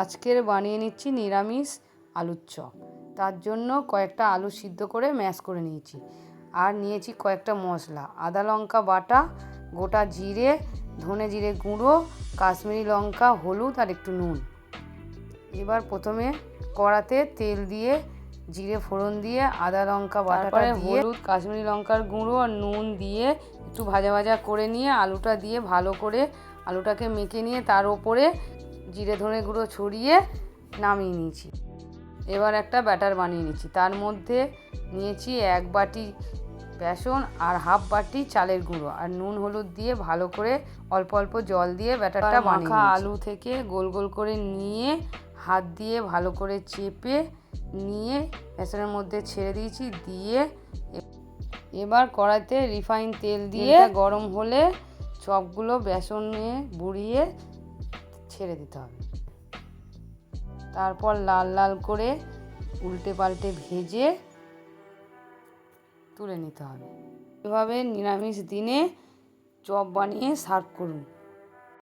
আজকের বানিয়ে নিচ্ছি নিরামিষ আলুর চপ। তার জন্য কয়েকটা আলু সিদ্ধ করে ম্যাশ করে নিয়েছি। আর নিয়েছি কয়েকটা মশলা। আদা লঙ্কা বাটা গোটা জিরে ধনে জিরে গুঁড়ো কাশ্মীরি লঙ্কা হলুদ আর একটু নুন। এবার প্রথমে কড়াতে তেল দিয়ে জিরে ফোড়ন দিয়ে আদা লঙ্কা বাটাটা দিয়ে হলুদ কাশ্মীরি লঙ্কার গুঁড়ো আর নুন দিয়ে একটু ভাজা ভাজা করে নিয়ে আলুটা দিয়ে ভালো করে আলুটাকে মেখে নিয়ে তার ওপরে জিরে ধনে গুঁড়ো ছড়িয়ে নামিয়ে নিয়েছি। এবার একটা ব্যাটার বানিয়ে নিচ্ছি। তার মধ্যে নিয়েছি এক বাটি বেসন আর হাফ বাটি চালের গুঁড়ো আর নুন হলুদ দিয়ে ভালো করে অল্প অল্প জল দিয়ে ব্যাটারটা মাখা আলু থেকে গোল গোল করে নিয়ে হাত দিয়ে ভালো করে চেপে নিয়ে বেসনের মধ্যে ছেড়ে দিয়েছি। দিয়ে এবার কড়াইতে রিফাইন তেল দিয়ে গরম হলে চপগুলো বেসনে বুড়িয়ে ছেড়ে দিতে হবে। তারপর লাল লাল করে উল্টে পাল্টে ভেজে তুলে নিতে হবে। এভাবে নিরামিষ দিনে চপ বানিয়ে সার্ভ করুন।